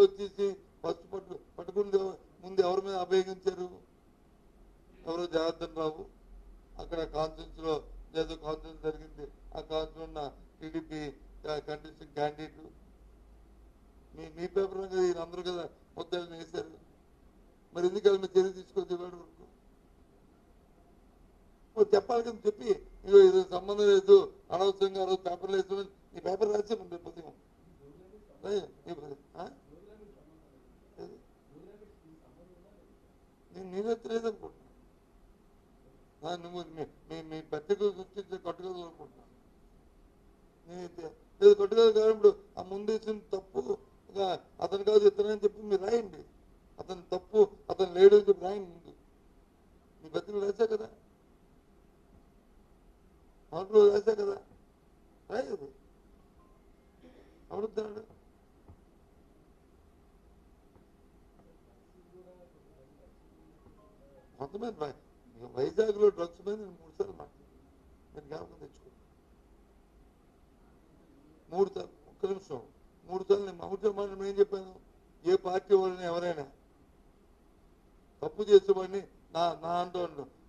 వచ్చేసి ఫస్ట్ పట్టు పట్టుకుని ముందు ఎవరి మీద అభయోగించారు ఎవరో జనార్దన్ రావు. అక్కడ కాన్ఫరెన్స్లో ఏదో కాన్ఫరెన్స్ జరిగింది. ఆ కాన్ఫరెన్స్ ఉన్న టీడీపీ కంటెస్టింగ్ క్యాండిడేట్ మీ మీ పేపర్ కదా ఈయన అందరూ కదా మొత్తాన్ని వేశారు. మరి ఎందుకు మీరు చర్య తీసుకొచ్చి వరకు? చెప్పాలి కదా చెప్పి. ఇదో ఇది సంబంధం లేదు. అనవసరంగా ఆ రోజు పేపర్లు వేసామని. నీ పేపర్ రాసే మన రేపు ఉదయం. రాయ్, నీ పేపర్. ఆ? ఏది? నేను నేనైతే లేదనుకుంటున్నా నువ్వు మీ- పెద్దకు గుర్తించి పత్రిక అనుకుంటున్నాను నేను అనుకుంటున్నా నేనైతే ఇప్పుడు ఆ ముందు ఇచ్చిన తప్పు అతను కాదు ఇతనని చెప్పి మీరు రాయండి. అతను తప్పు అతను లేడు అని చెప్పి రాయండి ముందు. మీ పత్రికలు రాశా కదా? అవును రాశా కదా? రాయదు అమృతాడు కొంతమంది వై- వైజాగ్లో డ్రగ్స్ మీద నేను మూడు సార్లు మాట్లాడాను నేను జ్ఞాపకం తెచ్చుకున్నాను. మూడు సార్లు ఒక్క నిమిషం. మూడు సార్లు నేను మామూలుగా మాట్లాడి ఏం చెప్పాను? ఏ పార్టీ వాళ్ళని ఎవరైనా తప్పు చేసేవాడిని నా నా అంటూ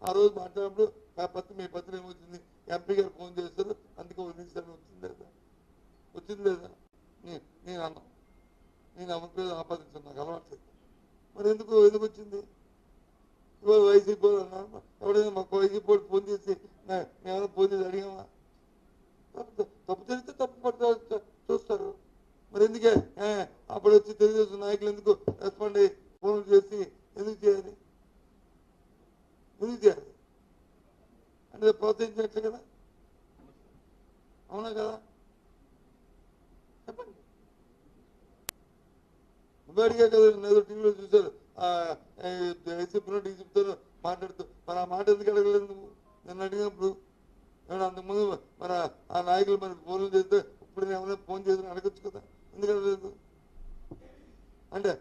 ఆ రోజు మాట్లాడినప్పుడు ఆ పత్రి మీ పత్రిక ఏమొచ్చింది? ఎంపీ గారు ఫోన్ చేస్తారు అందుకే వదిలించాలని వచ్చింది లేదా? వచ్చింది లేదా? నేను అన్నా. నేను అమలు పేరు ఆపాదించాను. నాకు అలవాటు మరి ఎందుకు ఎందుకు వచ్చింది? ఇవాళ వైసీపీ ఎవడైనా మాకు వైసీపీ పోటీ ఫోన్ చేసి మే- మేమైనా ఫోన్ చేసి అడిగామా? తప్పు తప్పు తప్పు పడతా చూస్తారు. మరి ఎందుకే? అప్పుడు వచ్చి తెలుగుదేశం నాయకులు ఎందుకు రెస్పాండ్ అయ్యి ఫోన్లు చేసి ఎందుకు చేయాలి? ఎందుకు చేయాలి? అంటే ప్రోత్సహించినట్లే కదా? అవునా కదా? చెప్పండి. నువ్వు అడిగా కదా ఏదో టీవీలో చూశారు. చెప్తున్నా చెప్తారు మాట్లాడుతూ మరి ఆ మాట ఎందుకు అడగలేదు నువ్వు? నన్ను అడిగినప్పుడు నేను అంతకుముందు మన ఆ నాయకులు మరి ఫోన్లు చేస్తే ఇప్పుడు నేను ఏమైనా ఫోన్ చేసి అడగచ్చు కదా? ఎందుకు అడగలేదు? అంటే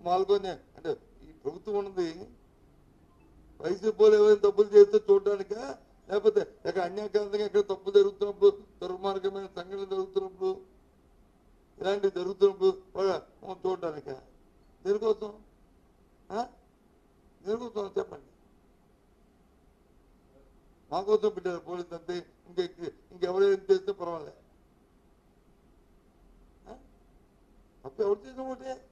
మాల్గొనే అంటే ఈ ప్రభుత్వం ఉన్నది వైసీపీ వాళ్ళు ఏమైనా తప్పులు చేస్తే చూడడానికా? లేకపోతే ఎక్కడ అన్యాక్రాంతంగా ఎక్కడ తప్పు జరుగుతున్నప్పుడు దుర్మార్గమైన సంఘటన జరుగుతున్నప్పుడు ఇలాంటివి జరుగుతున్నప్పుడు చూడడానిక? దీనికోసం? ఆ? చెప్పండి. మా కోసం పెట్టారు పోలీసు అంతే. ఇంక ఇంకెవరైనా చేస్తే పర్వాలే. ఆ? తప్పు ఎవరు చేసిన ఒకటే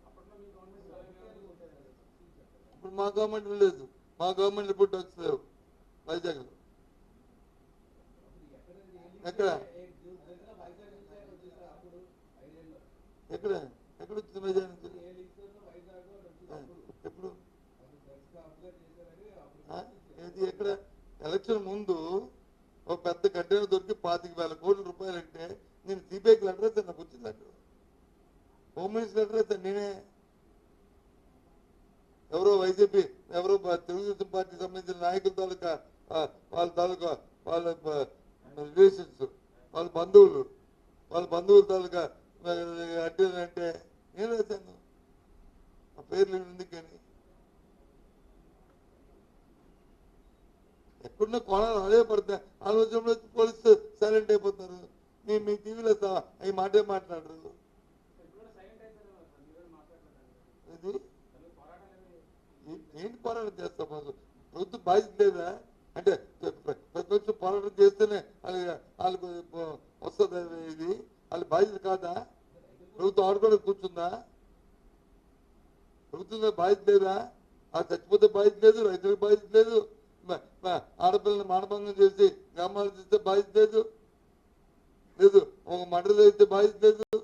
ఇప్పుడు మా గవర్నమెంట్ లేదు. మా గవర్నమెంట్ ఇప్పుడు డ్రగ్స్ లేవు. వైజాగ్లో. ఎక్కడ? ఎక్కడ? ఎక్కడ వచ్చింది వైజాగ్ నుంచి? ఎప్పుడు? ఇది ఏది ఎక్కడ? ఎలక్షన్ ముందు ఒక పెద్ద కంటైనర్ దొరికి పాతిక వేల కోట్ల రూపాయలు అంటే నేను సిబిఐకి లెటర్ అయితే నాకు వచ్చింది లెటర్. హోమ్ మినిస్టర్ లెటర్ అయితే నేనే. ఎవరో వైసీపీ ఎవరో తెలుగుదేశం పార్టీ సంబంధించిన నాయకుల తాలూకా వాళ్ళ తాలూకా వాళ్ళ రిలేషన్స్ వాళ్ళ బంధువులు వాళ్ళ బంధువుల తాలూకా అంటే అంటే నేను రాశాను. ఆ పేర్లు ఎందుకని ఎక్కడున్న కోణాలు అదే పడతాయి. ఆలోచనలో పోలీసు సైలెంట్ అయిపోతారు. మీ మీ టీవీలో అవి మాటే మాట్లాడరు. ఇది ఏంటి పోరాటం చేస్తాం మాకు ప్రభుత్వం బాధ్యత లేదా? అంటే ప్ర- ప్రతిపక్షం పోరాటం చేస్తేనే వాళ్ళకి వాళ్ళకు వస్తుంది ఇది వాళ్ళ బాధ్యత కాదా? ప్రభుత్వం ఆడుకోవడం కూర్చుందా? ప్రభుత్వం బాధ్యత లేదా? ఆ చచ్చిపోతే బాధ్యత లేదు రైతులకు బాధ్యత లేదు. ఆడపిల్లని మానభంగం చేసి గ్రామాలు చేస్తే బాధ్యత లేదు. లేదు ఒక మండలి అయితే బాధ్యత లేదు.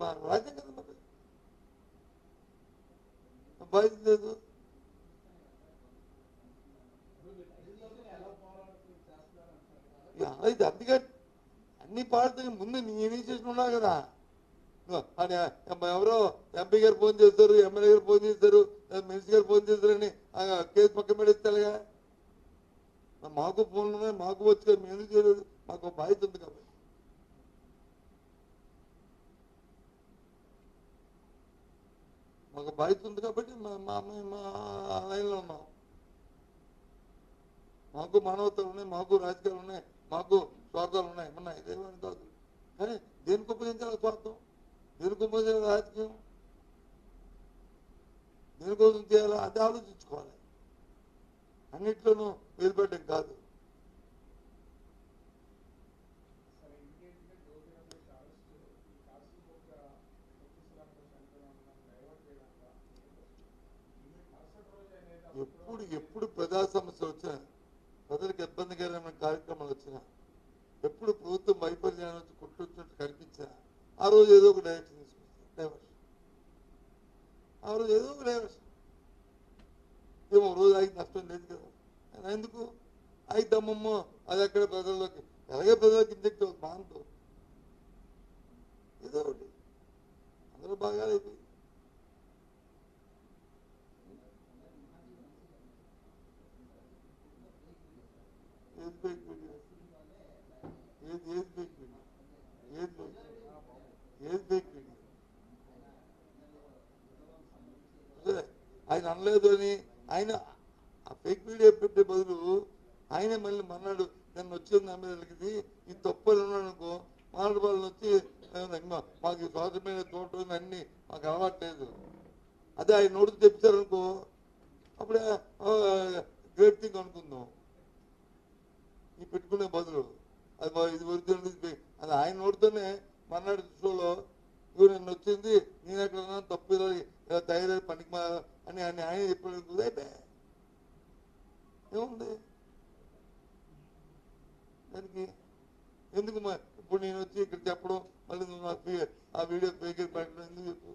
మా రాజ్యం కదా మరి. బాధ్యత లేదు. ఇది అయితే అన్ని పార్టీలు ముందు నీ ఇనిషియేషన్ ఉన్నావు కదా. అని ఎవరో ఎంపీ గారు ఫోన్ చేస్తారు ఎమ్మెల్యే గారు ఫోన్ చేస్తారు మినిస్టర్ గారు ఫోన్ చేస్తారని కేసు పక్కన పెడేస్తారుగా మాకు ఫోన్లు ఉన్నాయి మాకు వచ్చి కదా, మేము చేయలేదు? మాకు బాధ్యత ఉంది కాబట్టి. మాకు బాధ్యత ఉంది కాబట్టి మా మా మా- మా లైన్లో ఉన్నాం. మాకు మానవతలు ఉన్నాయి మాకు రాజకీయాలు ఉన్నాయి మాకు స్వార్థాలు ఉన్నాయి ఉన్నాయి ఇదేమని కాదు. కానీ దేనికి ఉపయోగించాలి స్వార్థం? దేనికి ఉపయోగించాలి రాజకీయం దేనికోసం చేయాలో? అది ఆలోచించుకోవాలి. అన్నిట్లోనూ వేలుపెట్టడం కాదు. ఎప్పుడు ఎప్పుడు ప్రజా సమస్యలు వచ్చినా ప్రజలకు ఇబ్బందికరమైన కార్యక్రమాలు వచ్చినా ఎప్పుడు ప్రభుత్వం వైఫల్యాన్ని వచ్చి కొట్టువచ్చినట్టు కనిపించినా ఆ రోజు ఏదో ఒక డైరెక్షన్ తీసుకొస్తారు ఆ రోజు ఏదో ఒక డైవర్షన్ ఏమో రోజు ఆగి నష్టం లేదు కదా. ఎందుకు? అయిద్దమ్మమ్మో అది అక్కడ ప్రజల్లోకి. ఎలాగే ప్రజలకు ఇంజెక్ట్ అవుతుంది బాగుంటుంది ఏదో ఒకటి. అందరూ బాగా అయిపోయి ఏది ఏది ఏది ఫేక్ వీడియో ఏది ఫేక్ ఏది ఫేక్ వీడియో సరే, ఆయన అనలేదు అని ఆయన ఆ ఫేక్ వీడియో పెట్టే బదులు ఆయన మళ్ళీ మన్నాడు నన్ను వచ్చింది నా మీద వెలిగింది ఈ తప్పులు ఉన్నాడు అనుకో మాట్లాడు వాళ్ళని వచ్చి "మా- మాకు ఈ స్వాతంత్రమైన చూడటం అన్ని మాకు అలవాట్లేదు అదే ఆయన నోటితో చెప్తారనుకో అప్పుడే గ్రేట్ థింగ్ అనుకుందాం. ఈ పెట్టుకునే బదులు అది మా- ఇది ఒరిజినల్ అది ఆయన నోటితోనే మన్నాడు షోలో ఇవి నన్ను వచ్చింది నేను ఎక్కడ తప్పు ఇలా తయారై పనికి మా అని ఆయన ఆయన చెప్పాడు కుదైతే ఏముంది దానికి ఎందుకు మా ఇప్పుడు నేను వచ్చి ఇక్కడ చెప్పడం మళ్ళీ నువ్వు ఆ వీడియో ఫేక్ పెట్టడం ఎందుకు చెప్పు